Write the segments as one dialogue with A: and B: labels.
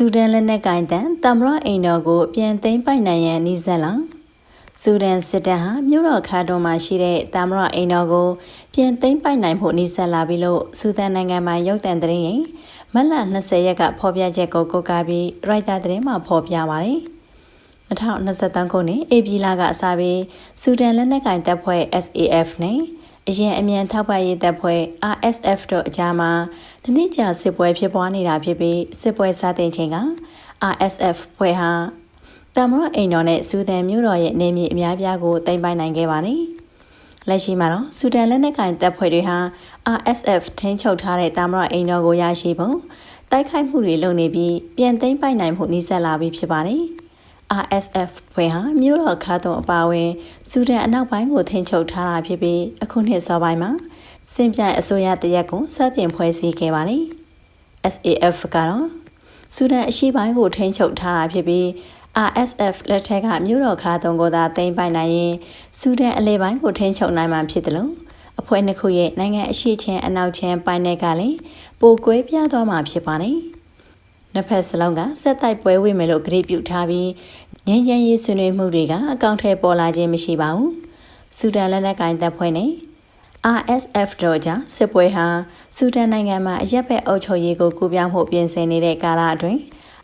A: ဆူဒန်လက်နက်ကင်တန်တမရအိမ်တော်ကိုပြန်သိမ်းပိုက်နိုင်ရန်နှီးဆက်လာဆူဒန်စစ်တပ်ဟာမြို့တော်ခါတွန်မှာရှိတဲ့တမရအိမ်တော်ကိုပြန်သိမ်းပိုက်နိုင်ဖို့နှီးဆက်လာပြီလို့ဆူဒန်နိုင်ငံမှာရုပ်သံသတင်းရင်မတ်လ20ရက်ကဖော်ပြချက်ကိုကိုးကားပြီးရိုက်တာသတင်းမှာဖော်ပြပါတယ်2023ခုနှစ်ဧပြီလကအစပြီးဆူဒန်လက်နက်ကင်တပ်ဖွဲ့ SAF နဲ့ အရင်အမြန်ထောက်ပံ့ရေးတပ်ဖွဲ့ RSF တို့အကြားမှာဒီနေ့ကြာစစ်ပွဲဖြစ်ပွားနေတာဖြစ်ပြီးစစ်ပွဲစတင်ချိန်က RSF ဖွဲ့ဟာတမရအိမ်တော်နဲ့ဆူဒန်မြို့တော်ရဲ့နေမြေအများပြားကိုတင်ပိုင်နိုင်ခဲ့ပါတယ်။လက်ရှိမှာတော့ဆူဒန်လက်နက်ကိုင်တပ်ဖွဲ့တွေဟာ RSF ထိန်းချုပ်ထားတဲ့တမရအိမ်တော်ကိုရရှိဖို့တိုက်ခိုက်မှုတွေလုပ်နေပြီးပြန်သိမ်းပိုက်နိုင်မှုနှိစက်လာပြီးဖြစ်ပါတယ်။ RSF ဖွဲ့ဟာမြို့တော်ခါတုံအပါအဝင်စူဒန်အနောက်ပိုင်းကိုထိန်းချုပ်ထားတာဖြစ်ပြီးအခုနှစ်စောပိုင်းမှာစင်ပြိုင်အစိုးရတရက်ကိုစတင်ဖွဲ့စည်းခဲ့ပါတယ်။ SAF ကတော့စူဒန်အရှေ့ပိုင်းကိုထိန်းချုပ်ထားတာဖြစ်ပြီး RSF လက်ထက်ကမြို့တော်ခါတုံကိုသာတင်ပိုင်နိုင်ရင်စူဒန်အလဲပိုင်းကိုထိန်းချုပ်နိုင်မှာဖြစ်တယ်လို့အဖွဲ့နှစ်ခုရဲ့နိုင်ငံအရှိချင်းအနောက်ချင်းပိုင်းတွေကလည်းပိုကွဲပြားသွားမှာဖြစ်ပါတယ်။ နှစ်ဖက်စလုံးကစက်တိုက်ပွဲဝင်မယ်လို့ကြေပြုထားပြီးငញ្ញမ်းရေးဆွေးနွေးမှုတွေကအကောင့်ထဲပေါ်လာခြင်းမရှိပါဘူး။ဆူဒန်လက်နက်ကိုင်တပ်ဖွဲ့နဲ့ RSF တို့ကြောင့်စစ်ပွဲဟာဆူဒန်နိုင်ငံမှာအရက်ဘက်အုပ်ချုပ်ရေးကိုကူပြောင်းမှုပြင်ဆင်နေတဲ့ကာလအတွင်း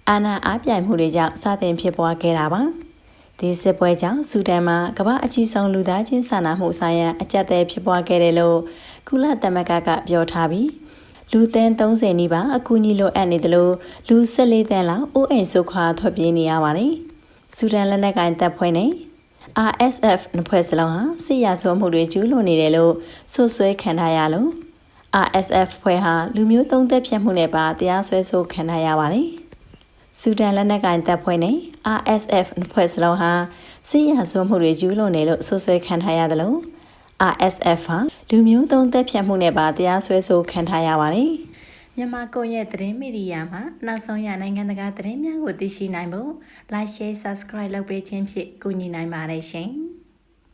A: အာဏာအားပြိုင်မှုတွေကြောင့်စတင်ဖြစ်ပွားခဲ့တာပါ။ဒီစစ်ပွဲကြောင့်ဆူဒန်မှာကမ္ဘာအကြီးဆုံးလူသားချင်းစာနာမှုဆိုင်ရာအကြက်တဲဖြစ်ပွားခဲ့တယ်လို့ကုလသမဂ္ဂကပြောထားပြီး လူသန်း30နီးပါးအကူအညီလိုအပ်နေတယ်လို့လူ14သန်းလောက်အိုးအိမ်ဆုခွာထွက်ပြေးနေရပါတယ်။ဆူဒန်လက်နက်ကိုင်တပ်ဖွဲ့နဲ့ RSF နှစ်ဖွဲ့စလုံးဟာစစ်ရာဇဝမှုတွေကျူးလွန်နေတယ်လို့ဆွဆွဲခံထားရလို့ RSF ဖွဲ့ဟာလူမျိုးသုံးသက်ဖြတ်မှုနဲ့ပါတရားစွဲဆိုခံထားရပါတယ်။ဆူဒန်လက်နက်ကိုင်တပ်ဖွဲ့နဲ့ RSF နှစ်ဖွဲ့စလုံးဟာစစ်ရာဇဝမှုတွေကျူးလွန်နေလို့ဆွဆွဲခံထားရတယ်လို့ RSF ဟာလူမျိုးသုံးသက်ဖြတ်မှုနဲ့ပါတရားစွဲဆိုခံထားရပါတယ်။မြန်မာကွန်ရက်သတင်းမီဒီယာမှာနောက်ဆုံးရနိုင်ငံတကာသတင်းများကိုသိရှိနိုင်ဖို့ Like Share Subscribe လုပ်ပေးခြင်းဖြင့်ကူညီနိုင်ပါတယ်ရှင်။